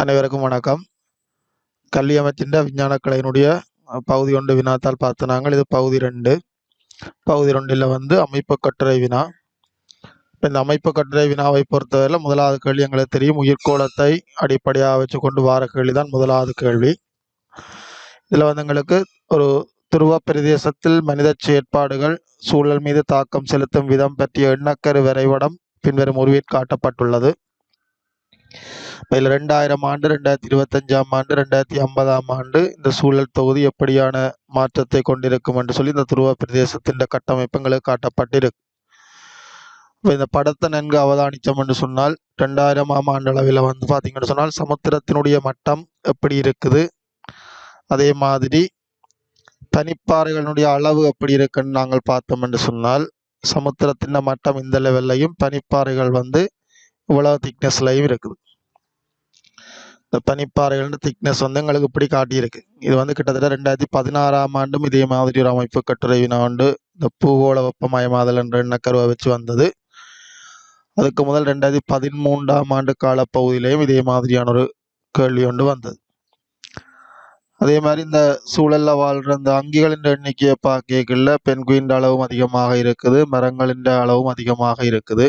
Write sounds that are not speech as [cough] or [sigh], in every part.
அனைவருக்கும் வணக்கம். கல்வி அமைச்சின்ற விஞ்ஞான கலையினுடைய பகுதி ஒன்று வினாத்தால் பார்த்து நாங்கள். இது பகுதி ரெண்டு. பகுதி ரெண்டில் வந்து அமைப்பு கட்டுரை வினா. இப்போ இந்த அமைப்பு கட்டுரை வினாவை பொறுத்தவரையில் முதலாவது கேள்வி எங்களுக்கு தெரியும். உயிர்கோளத்தை அடிப்படையாக வச்சு கொண்டு வார கேள்வி தான் முதலாவது கேள்வி. இதில் வந்து எங்களுக்கு ஒரு துருவ பிரதேசத்தில் மனித செயற்பாடுகள் சூழல் மீது தாக்கம் செலுத்தும் விதம் பற்றிய எண்ணக்கரு வரைபடம் பின்வரும் உருவில் காட்டப்பட்டுள்ளது. இதில் ரெண்டாயிரம் ஆண்டு ரெண்டாயிரத்தி இருபத்தஞ்சாம் ஆண்டு ரெண்டாயிரத்தி ஐம்பதாம் ஆண்டு இந்த சூழல் தொகுதி எப்படியான மாற்றத்தை கொண்டிருக்கும் என்று சொல்லி இந்த துருவ பிரதேசத்தின் கட்டமைப்புகளுக்கு காட்டப்பட்டிருக்கு. இப்போ இந்த படத்தை நன்கு அவதானித்தோம் என்று சொன்னால் ரெண்டாயிரமாம் ஆண்டு அளவில் வந்து பார்த்தீங்கன்னு சொன்னால் சமுத்திரத்தினுடைய மட்டம் எப்படி இருக்குது? அதே மாதிரி தனிப்பாறைகளினுடைய அளவு எப்படி இருக்குன்னு நாங்கள் பார்த்தோம் என்று சொன்னால் சமுத்திரத்தின் மட்டம் இந்த லெவல்லையும் பனிப்பாறைகள் வந்து இவ்வளவு திக்னஸ்லையும் இருக்குது. இந்த பனிப்பாறைகளோட திக்னஸ் வந்து எங்களுக்கு இப்படி காட்டியிருக்கு. இது வந்து கிட்டத்தட்ட ரெண்டாயிரத்தி பதினாறாம் ஆண்டும் இதே மாதிரி ஒரு அமைப்பு கட்டுரை வினா உண்டு இந்த பூகோள வெப்பமயமாதல் என்ற எண்ணக்கருவை வச்சு வந்தது. அதுக்கு முதல் ரெண்டாயிரத்தி பதிமூன்றாம் ஆண்டு காலப்பகுதியிலையும் இதே மாதிரியான ஒரு கேள்வி ஒன்று வந்தது. அதே மாதிரி இந்த சூழல்ல வாழ்ற இந்த அங்கிகளின் எண்ணிக்கையை பார்க்கல பெண்குயின் அளவும் அதிகமாக இருக்குது மரங்களின் அளவும் அதிகமாக இருக்குது.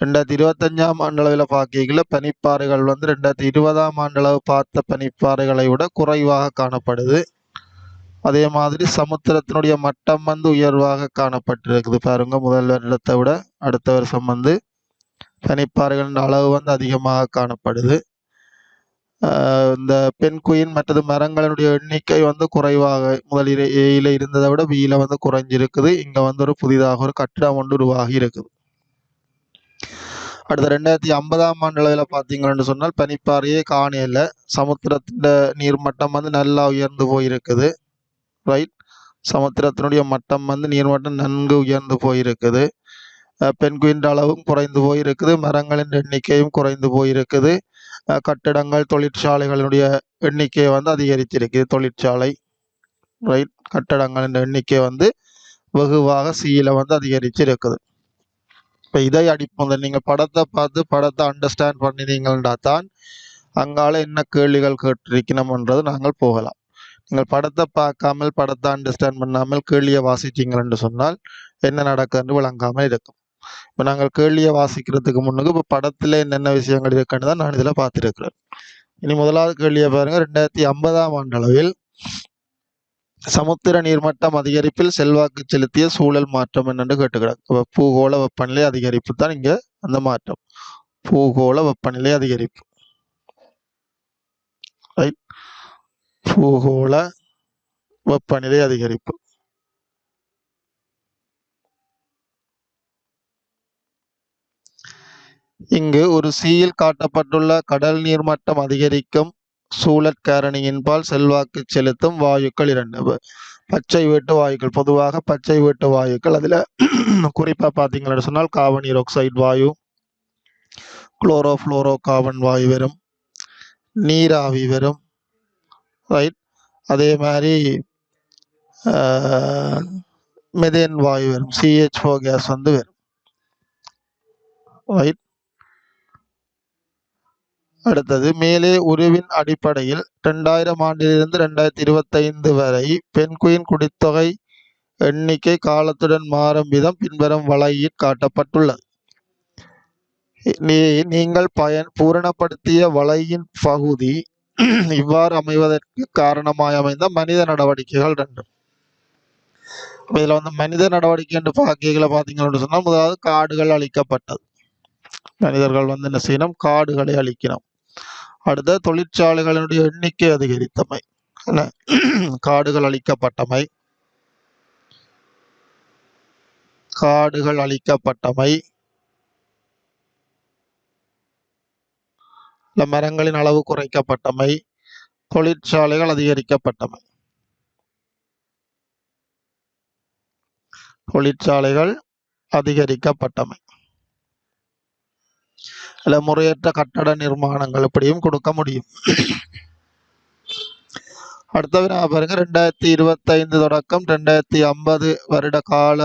ரெண்டாயிரத்தி இருபத்தஞ்சாம் ஆண்டளவில் பார்க்கல பனிப்பாறைகள் வந்து ரெண்டாயிரத்தி இருபதாம் ஆண்டளவு பார்த்த பனிப்பாறைகளை விட குறைவாக காணப்படுது. அதே மாதிரி சமுத்திரத்தினுடைய மட்டம் வந்து உயர்வாக காணப்பட்டிருக்குது. பாருங்க முதல் வருடத்தை விட அடுத்த வருஷம் வந்து பனிப்பாறைகளின் அளவு வந்து அதிகமாக காணப்படுது. இந்த பெண்குயின் மற்றது மரங்களினுடைய எண்ணிக்கை வந்து குறைவாக முதலில் ஏயில இருந்ததை விட பியில வந்து குறைஞ்சிருக்குது. இங்கே வந்து ஒரு புதிதாக ஒரு கட்டிடம் ஒன்று உருவாகி இருக்குது. அடுத்த ரெண்டாயிரத்தி ஐம்பதாம் ஆண்டு அளவில் பார்த்தீங்கன்னு சொன்னால் பனிப்பாறையே இல்லை. சமுத்திரத்தின் நீர்மட்டம் வந்து நல்லா உயர்ந்து போயிருக்குது. ரைட் சமுத்திரத்தினுடைய மட்டம் வந்து நீர்மட்டம் நன்கு உயர்ந்து போயிருக்குது. பெண்குயின் அளவும் குறைந்து போயிருக்குது. மரங்களின் எண்ணிக்கையும் குறைந்து போயிருக்குது. கட்டிடங்கள் தொழிற்சாலைகளினுடைய எண்ணிக்கை வந்து அதிகரித்திருக்குது. தொழிற்சாலை ரைட் கட்டடங்களின் எண்ணிக்கை வந்து வெகுவாக சீல வந்து அதிகரிச்சிருக்குது. இப்போ இதை அடிப்போம். நீங்கள் படத்தை பார்த்து படத்தை அண்டர்ஸ்டாண்ட் பண்ணினீங்கன்னா தான் அங்கால என்ன கேள்விகள் கேட்டிருக்கணும்ன்றது நாங்கள் போகலாம். நீங்கள் படத்தை பார்க்காமல் படத்தை அண்டர்ஸ்டாண்ட் பண்ணாமல் கேள்வியை வாசிச்சீங்கன்னு சொன்னால் என்ன நடக்குதுன்னு விளங்காமல் இருக்கும். இப்போ நாங்கள் கேள்வியை வாசிக்கிறதுக்கு முன்னுக்கு இப்போ படத்தில் என்னென்ன விஷயங்கள் இருக்குன்னு தான் நான் இதில் பார்த்துருக்கிறேன். இனி முதலாவது கேள்வியை பாருங்கள் ரெண்டாயிரத்தி ஐம்பதாம் ஆண்டளவில் சமுத்திர நீர்மட்டம் அதிகரிப்பில் செல்வாக்கு செலுத்திய சூழல் மாற்றம் என்னென்று கேட்டுக்கிறாங்க பூகோள வெப்பநிலை அதிகரிப்பு தான் இங்க அந்த மாற்றம். பூகோள வெப்பநிலை அதிகரிப்பு. ரைட் பூகோள வெப்பநிலை அதிகரிப்பு. இங்கு ஒரு சீயில் காட்டப்பட்டுள்ள கடல் நீர்மட்டம் அதிகரிக்கும் சூழற்காரணியின்பால் செல்வாக்கு செலுத்தும் வாயுக்கள் இரண்டு. பச்சை வீட்டு வாயுக்கள். பொதுவாக பச்சை வீட்டு வாயுக்கள். அதில் [clears throat] குறிப்பாக பார்த்தீங்கன்னு சொன்னால் கார்பன் ஆக்சைடு வாயு குளோரோ ஃப்ளோரோ கார்பன் வாயு வரும் நீராவி வரும் ரைட் அதே மாதிரி மெதேன் வாயு வரும் சிஹெச் கேஸ் வந்து வரும் ரைட் அடுத்தது மேலே உருவின் அடிப்படையில் ரெண்டாயிரம் ஆண்டிலிருந்து ரெண்டாயிரத்தி இருபத்தைந்து வரை பெண்குயின் குடித்தொகை எண்ணிக்கை காலத்துடன் மாறும் விதம் பின்வரும் வலையில் காட்டப்பட்டுள்ளது. நீ நீங்கள் பயன் பூரணப்படுத்திய வலையின் பகுதி இவ்வாறு அமைவதற்கு காரணமாய் அமைந்த மனித நடவடிக்கைகள் ரெண்டு இதில் வந்து மனித நடவடிக்கை என்று பார்க்கைகளை பார்த்தீங்கன்னு சொன்னால் முதலாவது காடுகள் அழிக்கப்பட்டது. மனிதர்கள் வந்து என்ன செய்யணும்? காடுகளை அழிக்கணும். அடுத்த தொழிற்சாலைகளினுடைய எண்ணிக்கை அதிகரித்தமை காடுகள் அழிக்கப்பட்டமை. காடுகள் அழிக்கப்பட்டமை. மரங்களின் அளவு குறைக்கப்பட்டமை. தொழிற்சாலைகள் அதிகரிக்கப்பட்டமை. தொழிற்சாலைகள் அதிகரிக்கப்பட்டமை. அல்ல முறையற்ற கட்டட நிர்மாணங்கள் இப்படியும் கொடுக்க முடியும். அடுத்த வினா பாருங்க. ரெண்டாயிரத்தி இருபத்தைந்து தொடக்கம் ரெண்டாயிரத்தி ஐம்பது வருட கால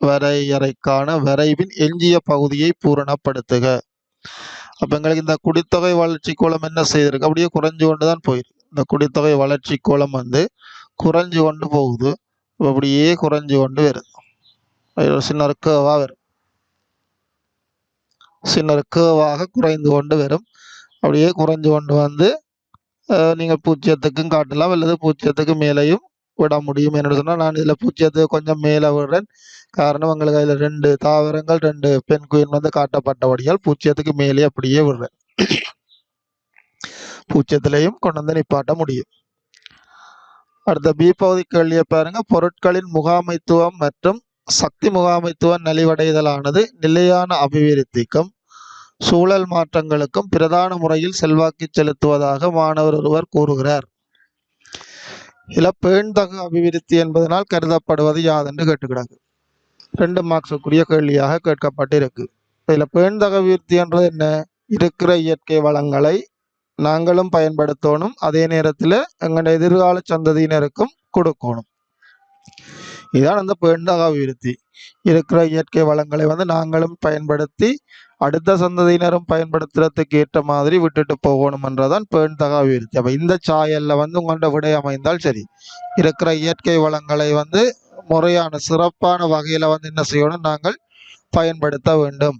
வரையறைக்கான வரைவின் எஞ்சிய பகுதியை பூரணப்படுத்துக. அப்போ எங்களுக்கு இந்த குடித்தொகை வளர்ச்சி கோலம் என்ன செய்திருக்கு? அப்படியே குறைஞ்சு கொண்டு தான் போயிருக்கு. இந்த குடித்தொகை வளர்ச்சி கோலம் வந்து குறைஞ்சு கொண்டு போகுது. அப்படியே குறைஞ்சு கொண்டு வருது. ஒரு சின்ன இருக்கவா வரும். சின்ன கேவாக குறைந்து கொண்டு வரும். அப்படியே குறைஞ்சு கொண்டு வந்து நீங்கள் பூஜ்ஜியத்துக்கும் காட்டலாம் அல்லது பூஜ்ஜியத்துக்கு மேலேயும் விட முடியும் என்று சொன்னால் நான் இதில் பூஜ்ஜியத்துக்கு கொஞ்சம் மேலே விடுறேன். காரணம் உங்களுக்கு அதில் ரெண்டு தாவரங்கள் ரெண்டு பெண் குயின் வந்து காட்டப்பட்டபடியால் பூச்சியத்துக்கு மேலே அப்படியே விடுறேன். பூச்சியத்திலையும் கொண்டு வந்து நிப்பாட்ட முடியும். அடுத்த பி பகுதி கேள்வியை பாருங்க. பொருட்களின் முகாமைத்துவம் மற்றும் சக்தி முகாமைத்துவ நலிவடைதலானது நிலையான அபிவிருத்திக்கும் சூழல் மாற்றங்களுக்கும் பிரதான முறையில் செல்வாக்கு செலுத்துவதாக மாணவர் ஒருவர் கூறுகிறார். இதில் பேண்தக அபிவிருத்தி என்பதனால் கருதப்படுவது யாதென்று கேட்டுக்கிறாங்க ரெண்டு மார்க்ஸுக்குரிய கேள்வியாக கேட்கப்பட்டிருக்கு. இதுல பேண்தக அபிவிருத்தி என்றது என்ன? இருக்கிற இயற்கை வளங்களை நாங்களும் பயன்படுத்தணும் அதே நேரத்தில் எங்களுடைய எதிர்கால சந்ததியினருக்கும் கொடுக்கணும். இதான் அந்த பேண்தகு அபிவிருத்தி இருக்கிற இயற்கை வளங்களை வந்து நாங்களும் பயன்படுத்தி அடுத்த சந்ததியினரும் பயன்படுத்துறதுக்கு ஏற்ற மாதிரி விட்டுட்டு போகணுமன்றதான் பேண்தகு அபிவிருத்தி அப்ப இந்த சாயல்ல வந்து உங்கள்கிட்ட விடை அமைந்தால் சரி. இருக்கிற இயற்கை வளங்களை வந்து முறையான சிறப்பான வகையில வந்து என்ன செய்யணும் நாங்கள் பயன்படுத்த வேண்டும்.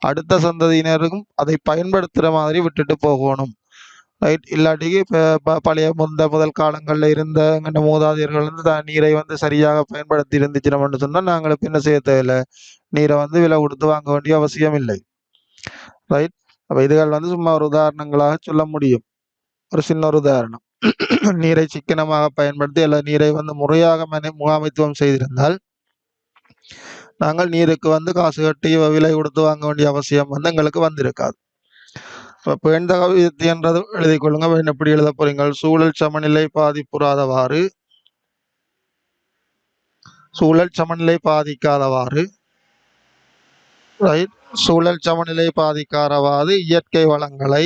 அடுத்த சந்ததியினருக்கும் அதை பயன்படுத்துகிற மாதிரி விட்டுட்டு போகணும். ரைட் இல்லாட்டிக்கு இப்போ பழைய முந்த முதல் காலங்களில் இருந்த எங்கள் மூதாதையர்கள் வந்து த- நீரை வந்து சரியாக பயன்படுத்தி இருந்துச்சு நம்மன்னு சொன்னால் நாங்களுக்கு என்ன செய்ய தேவையில்லை. நீரை வந்து விலை கொடுத்து வாங்க வேண்டிய அவசியம் இல்லை. ரைட் அப்போ இதுகள் வந்து சும்மா ஒரு உதாரணங்களாக சொல்ல முடியும். ஒரு சின்ன ஒரு உதாரணம். [clears throat] நீரை சிக்கனமாக பயன்படுத்தி அல்லது நீரை வந்து முறையாக மனை முகாமைத்துவம் செய்திருந்தால் நாங்கள் நீருக்கு வந்து காசு கட்டி விலை கொடுத்து வாங்க வேண்டிய அவசியம் வந்து எங்களுக்கு வந்திருக்காது. இப்போ பேண்தக என்றது எழுதிக் கொள்ளுங்க அப்ப எப்படி எழுத போறீங்கள்? சூழல் சமநிலை பாதிப்புறாதவாறு. சூழல் சமநிலை பாதிக்காதவாறு. ரைட் சூழல் சமநிலை பாதிக்காதவாறு இயற்கை வளங்களை.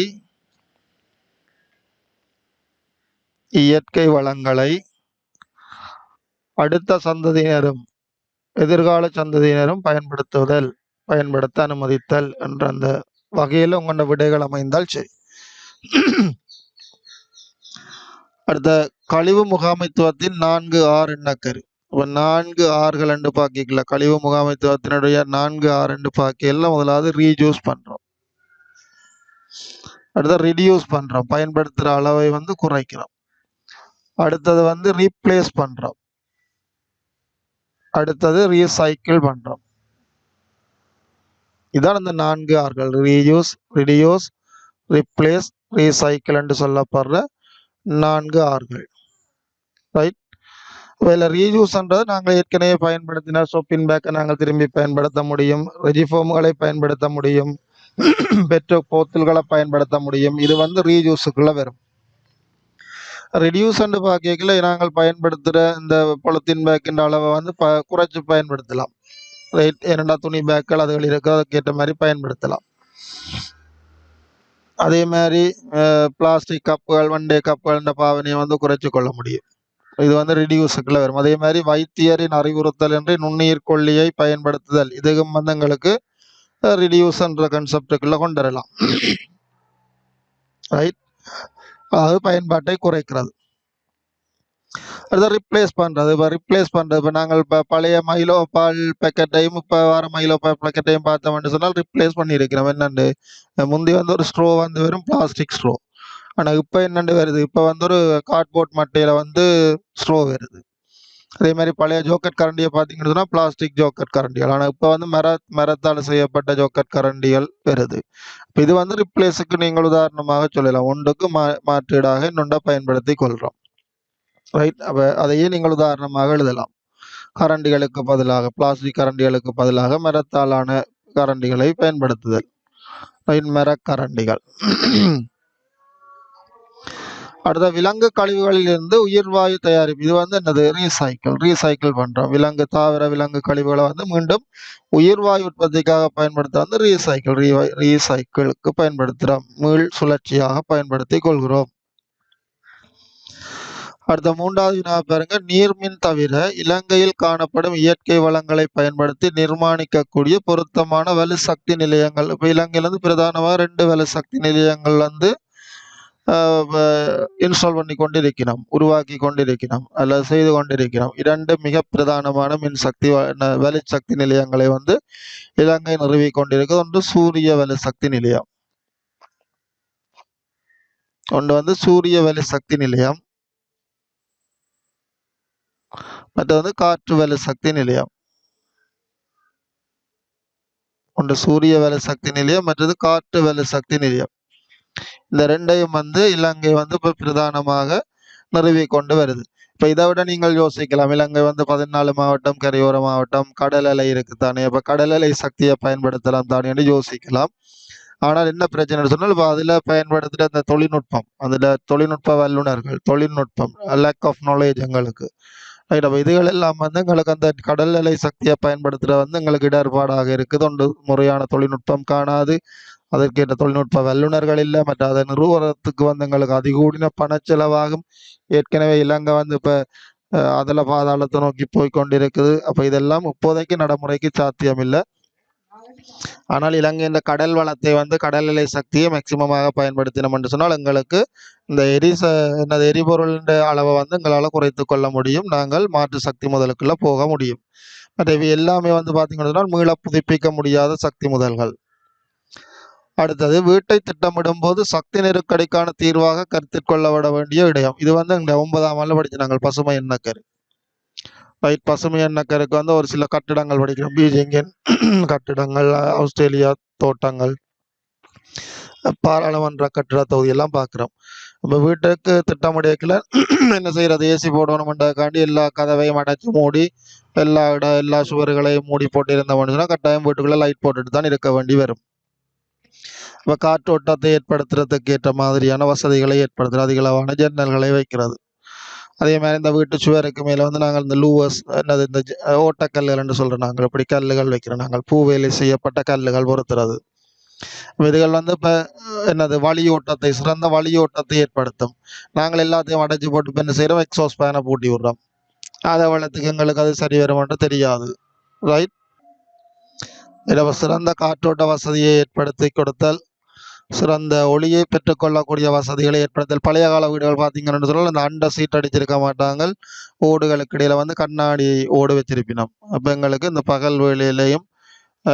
இயற்கை வளங்களை. அடுத்த சந்ததியினரும் எதிர்கால சந்ததியினரும் பயன்படுத்துதல் பயன்படுத்த அனுமதித்தல் என்ற அந்த வகையில் உங்களோட விடைகள் அமைந்தால் சரி. அடுத்த கழிவு முகாமைத்துவத்தின் நான்கு ஆறு எண்ணக்கரு இப்போ நான்கு ஆறுகள் ரெண்டு பாக்கிக்கல. கழிவு முகாமைத்துவத்தினுடைய நான்கு ஆறு ரெண்டு பாக்கியில் முதலாவது ரீஜூஸ் பண்ணுறோம் அடுத்து ரிடியூஸ் பண்ணுறோம் பயன்படுத்துகிற அளவை வந்து குறைக்கிறோம். அடுத்தது வந்து ரீப்ளேஸ் பண்ணுறோம் அடுத்தது ரீசைக்கிள் பண்ணுறோம் இதான் இந்த நான்கு ஆறுகள் ரீயூஸ் ரிடியூஸ் ரிப்ளேஸ் ரீசைக்கிள் என்று சொல்லப்படுற நான்கு ஆறுகள் ரைட் இதில் ரீயூஸ்ன்றது நாங்கள் ஏற்கனவே பயன்படுத்தின ஷோப்பின் பேக்கை நாங்கள் திரும்பி பயன்படுத்த முடியும். ரெஜிஃபோம்களை பயன்படுத்த முடியும். [coughs] பெற்ற போத்தல்களை பயன்படுத்த முடியும். இது வந்து ரீயூஸுக்குள்ள வரும். ரெடியூஸ்ன்னு பார்க்கல நாங்கள் பயன்படுத்துகிற இந்த பொலித்தீன் பேக்கின் அளவை வந்து ப குறைச்சி பயன்படுத்தலாம். ரைட் இரண்டா துணி பேக்கள் அதுகள் இருக்கோ அதுக்கேற்ற மாதிரி பயன்படுத்தலாம். அதே மாதிரி பிளாஸ்டிக் கப்புகள் வண்டே கப்புகள்ன்ற பாவனையை வந்து குறைச்சி கொள்ள முடியும். இது வந்து ரிடியூஸுக்குள்ள வரும். அதே மாதிரி வைத்தியரின் அறிவுறுத்தல் என்று நுண்ணீர் கொல்லியை பயன்படுத்துதல். இதுவும் வந்து எங்களுக்கு ரிடியூஸ்ன்ற கன்செப்டுக்குள்ள கொண்டு வரலாம். ரைட் அதாவது பயன்பாட்டை குறைக்கிறது. அடுத்து ரிப்ளேஸ் பண்ணுறது இப்போ ரிப்ளேஸ் பண்ணுறது இப்போ நாங்கள் இப்போ பழைய மைலோ பால் பேக்கெட்டையும் இப்போ வர மைலோ பால் பேக்கெட்டையும் பார்த்தோம்னு சொன்னால் ரிப்ளேஸ் பண்ணியிருக்கிறோம். என்னண்டு? முந்தி வந்து ஒரு ஸ்ட்ரோ வந்து வெறும் பிளாஸ்டிக் ஸ்ட்ரோ ஆனால் இப்போ என்னண்டு வருது? இப்போ வந்து ஒரு கார்ட்போர்ட் மட்டையில் வந்து ஸ்ட்ரோ வருது. அதே மாதிரி பழைய ஜோக்கட் கரண்டியை பார்த்தீங்கன்னு சொன்னால் பிளாஸ்டிக் ஜோக்கட் கரண்டிகள். ஆனால் இப்போ வந்து மர மரத்தால் செய்யப்பட்ட ஜோக்கட் கரண்டிகள் வருது. இப்போ இது வந்து ரிப்ளேஸுக்கு நீங்கள் உதாரணமாக சொல்லலாம். ஒன்றுக்கு மா மாற்றீடாக இன்னொன்றை பயன்படுத்தி கொள்கிறோம். ரைட் அப்போ அதையே நீங்கள் உதாரணமாக எழுதலாம். கரண்டிகளுக்கு பதிலாக பிளாஸ்டிக் கரண்டிகளுக்கு பதிலாக மரத்தாலான கரண்டிகளை பயன்படுத்துதல். ரைட் மரக்கரண்டிகள் அடுத்த விலங்கு கழிவுகளில் இருந்து உயிர்வாயு தயாரிப்பு. இது வந்து என்னது? ரீசைக்கிள் ரீசைக்கிள் பண்றோம். விலங்கு தாவர விலங்கு கழிவுகளை வந்து மீண்டும் உயிர்வாயு உற்பத்திக்காக பயன்படுத்த வந்து ரீசைக்கிள் ரீ ரீசைக்கிளுக்கு பயன்படுத்துகிறோம் மீள் சுழற்சியாக பயன்படுத்தி கொள்கிறோம். அடுத்த மூன்றாவது வினா பாருங்க நீர்மின் தவிர இலங்கையில் காணப்படும் இயற்கை வளங்களை பயன்படுத்தி நிர்மாணிக்கக்கூடிய பொருத்தமான வலுசக்தி நிலையங்கள். இப்போ இலங்கையிலேருந்து பிரதானமாக ரெண்டு வலுசக்தி நிலையங்கள் வந்து இன்ஸ்டால் பண்ணி கொண்டிருக்கிறோம் உருவாக்கி கொண்டிருக்கிறோம் அல்லது செய்து கொண்டிருக்கிறோம். இரண்டு மிக பிரதானமான மின்சக்தி வ- ந- வலுசக்தி நிலையங்களை வந்து இலங்கை நிறுவி கொண்டிருக்கிறது. ஒன்று சூரிய வலுசக்தி நிலையம். ஒன்று வந்து சூரிய வலுசக்தி நிலையம். மற்றது வந்து காற்று சக்தி நிலையம். ஒன்று சூரிய வலுசக்தி நிலையம் மற்றது காற்று வேலை சக்தி நிலையம். இந்த ரெண்டையும் வந்து இலங்கை வந்து இப்போ பிரதானமாக நிறுவி கொண்டு வருது. இப்போ இதை விட நீங்கள் யோசிக்கலாம். இலங்கை வந்து பதினாலு மாவட்டம் கரையோர மாவட்டம் கடல் அலை இருக்கு தானே அப்போ கடல் அலை சக்தியை பயன்படுத்தலாம் தானே என்று யோசிக்கலாம். ஆனால் என்ன பிரச்சனை சொன்னால் இப்போ அதில் பயன்படுத்துகிற அந்த தொழில்நுட்பம் அதில் தொழில்நுட்ப வல்லுநர்கள் தொழில்நுட்பம் லேக் ஆஃப் நாலேஜ் எங்களுக்கு. ரைட் அப்போ இதுகள் எல்லாம் வந்து எங்களுக்கு அந்த கடல் அலை சக்தியை பயன்படுத்துகிற வந்து எங்களுக்கு இடர்பாடாக இருக்குது ஒன்று முறையான தொழில்நுட்பம் காணாது. அதற்கேற்ற தொழில்நுட்ப வல்லுநர்கள் இல்லை. மற்ற அதை நிறுவனத்துக்கு வந்து எங்களுக்கு அதிகூடின பணச்செலவாகும். ஏற்கனவே இலங்கை வந்து இப்போ அதில் பாதாளத்தை நோக்கி போய் கொண்டிருக்குது. அப்போ இதெல்லாம் இப்போதைக்கு நடைமுறைக்கு சாத்தியம் இல்லை ஆனால் இலங்கை இந்த கடல் வளத்தை வந்து கடல் சக்தியை மேக்சிமமாக பயன்படுத்தினோம் என்று சொன்னால் எங்களுக்கு இந்த எரிச என்னது எரிபொருளின் அளவை வந்து எங்களால் குறைத்து கொள்ள முடியும். நாங்கள் மாற்று சக்தி முதலுக்குள்ளே போக முடியும். மற்ற இவை எல்லாமே வந்து பார்த்தீங்கன்னா சொன்னால் மீள புதுப்பிக்க முடியாத சக்தி முதல்கள். அடுத்தது வீட்டை திட்டமிடும் போது சக்தி நெருக்கடிக்கான தீர்வாக கருத்தில் கொள்ளப்பட வேண்டிய இடம். இது வந்து இந்த ஒன்பதாம் ஆண்டு படிச்சு நாங்கள் பசுமை எண்ணக்கரு. ரைட் பசுமை எண்ணக்கருக்கு வந்து ஒரு சில கட்டிடங்கள் படிக்கிறோம் பீஜிங்கின் [clears throat] கட்டிடங்கள் ஆஸ்திரேலியா தோட்டங்கள் பாராளுமன்ற கட்டிட தொகுதியெல்லாம் பார்க்குறோம் நம்ம வீட்டுக்கு திட்டமுடியக்கில் [clears throat] என்ன செய்கிறது ஏசி போடணுமென்றதுக்காண்டி எல்லா கதவையும் அடைச்சி மூடி எல்லா இட எல்லா சுவர்களையும் மூடி போட்டு இருந்த மனுஷனா கட்டாயம் வீட்டுக்குள்ளே லைட் போட்டுட்டு தான் இருக்க வேண்டி வரும். இப்போ காற்றோட்டத்தை ஏற்படுத்துறதுக்கு ஏற்ற மாதிரியான வசதிகளை ஏற்படுத்துறது. அதிகளவான ஜன்னல்களை வைக்கிறது. அதே மாதிரி இந்த வீட்டு சுவருக்கு மேலே வந்து நாங்கள் இந்த லூவர்ஸ் என்னது இந்த ஓட்டக்கல்லுகள் என்று சொல்கிறோம் நாங்கள். இப்படி கல்லுகள் வைக்கிறோம் நாங்கள். பூவேலை செய்யப்பட்ட கல்லுகள் பொறுத்துறது. இதுகள் வந்து இப்போ என்னது வழியோட்டத்தை சிறந்த வழியோட்டத்தை ஏற்படுத்தும். நாங்கள் எல்லாத்தையும் அடைச்சி போட்டு இப்போ என்ன செய்கிறோம் எக்ஸாஸ் பேனை பூட்டி விடுறோம். அதை வளர்த்துக்கு எங்களுக்கு அது சரி வருமானு தெரியாது. ரைட் இலவ சிறந்த காற்றோட்ட வசதியை ஏற்படுத்தி கொடுத்தல் சிறந்த ஒளியை பெற்றுக்கொள்ளக்கூடிய வசதிகளை ஏற்படுத்தல். பழைய கால வீடுகள் பார்த்தீங்கன்னு சொன்னால் அந்த அண்டை சீட் அடிச்சிருக்க மாட்டாங்க. ஓடுகளுக்கு இடையில் வந்து கண்ணாடி ஓடு வச்சிருப்பினோம். அப்போ எங்களுக்கு இந்த பகல் வேலையிலையும்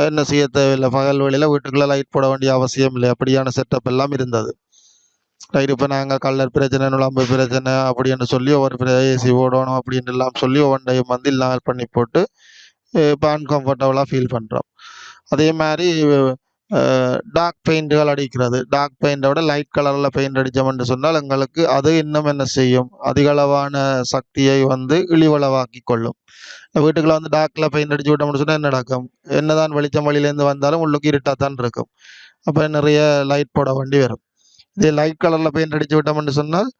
என்ன செய்ய தேவையில்லை? பகல் வேலையில் வீட்டுக்குள்ளே லைட் போட வேண்டிய அவசியம் இல்லை. அப்படியான செட்டப் எல்லாம் இருந்தது. ரைட் இப்போ நாங்கள் கல்லர் பிரச்சனை நுழம்பு பிரச்சனை அப்படின்னு சொல்லி ஒவ்வொரு ஏசி ஓடணும் அப்படின்னு எல்லாம் சொல்லி ஒவ்வொன்றையும் வந்து இல்லாமல் பண்ணி போட்டு இப்போ அன்கம்ஃபர்டபுளாக ஃபீல் பண்ணுறோம் அதே மாதிரி டார்க் பெயிண்ட்டுகள் அடிக்கிறது. டார்க் பெயிண்டை விட லைட் கலரில் பெயிண்ட் அடித்தோம்னு சொன்னால் எங்களுக்கு அது இன்னும் என்ன செய்யும்? அதிகளவான சக்தியை வந்து இழிவளவாக்கி கொள்ளும். வீட்டுக்குள்ள வந்து டார்க்கில் பெயிண்ட் அடிச்சு விட்டோம்னு சொன்னால் என்ன நடக்கும்? என்னதான் வெளிச்சம் வழியிலேருந்து வந்தாலும் உள்ளுக்கு இருட்டாக தான் இருக்கும். அப்போ நிறைய லைட் போட வேண்டி வரும். இதே லைட் கலரில் பெயிண்ட் அடித்து விட்டோம்னு சொன்னால்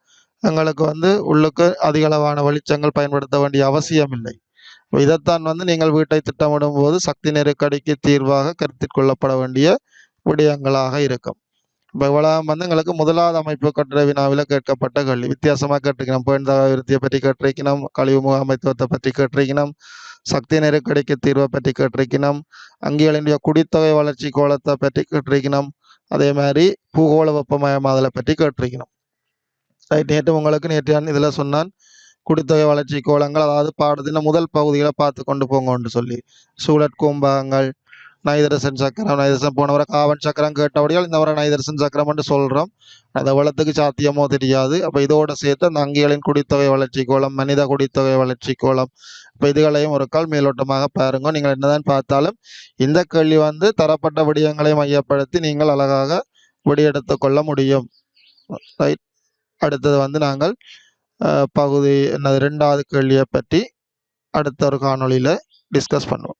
எங்களுக்கு வந்து உள்ளுக்கு அதிகளவான வெளிச்சங்கள் பயன்படுத்த வேண்டிய அவசியம் இல்லை இதைத்தான் வந்து நீங்கள் வீட்டை திட்டமிடும் போது சக்தி நெருக்கடிக்கு தீர்வாக கருத்தில் கொள்ளப்பட வேண்டிய விடயங்களாக இருக்கும். இப்போ இவ்வளவு வந்து எங்களுக்கு முதலாவது அமைப்பு கட்டுரை வினாவில் கேட்கப்பட்ட கேள்வி. வித்தியாசமாக கேட்டிருக்கணும். பெண் விருத்தியை பற்றி கேட்டிருக்கணும். கழிவு முகாமைத்துவத்தை பற்றி கேட்டிருக்கணும். சக்தி நெருக்கடிக்கு தீர்வை பற்றி கேட்டிருக்கணும். அங்கிகளினுடைய குடித்தொகை வளர்ச்சி கோலத்தை பற்றி கேட்டிருக்கணும். அதே மாதிரி பூகோள வெப்பமயமாதலை பற்றி கேட்டிருக்கணும். ரைட் நேற்று உங்களுக்கு நேற்று இதில் சொன்னான். குடித்தொகை வளர்ச்சி கோலங்கள் அதாவது பாடத்தின் முதல் பகுதிகளை பார்த்து கொண்டு போங்கன்னு சொல்லி. சூழற்கூம்பகங்கள் நைதரசன் சக்கரம் நைதரசன் போனவரை காவன் சக்கரம் கேட்டபடியால் இந்த வரை நைதரசன் சக்கரம்னு சொல்கிறோம் அது வளத்துக்கு சாத்தியமோ தெரியாது. அப்போ இதோட சேர்த்து அந்த அங்கிகளின் குடித்தொகை வளர்ச்சி கோலம் மனித குடித்தொகை வளர்ச்சி கோலம் இப்போ இதுகளையும் ஒரு கால் மேலோட்டமாக பாருங்க. நீங்கள் என்னதான் பார்த்தாலும் இந்த கேள்வி வந்து தரப்பட்ட விடயங்களை மையப்படுத்தி நீங்கள் அழகாக விடியெடுத்து கொள்ள முடியும். ரைட் அடுத்தது வந்து நாங்கள் பகுதி என்னது ரெண்டாவது கேள்வியை பற்றி அடுத்த ஒரு காணொளியில் டிஸ்கஸ் பண்ணுவோம்.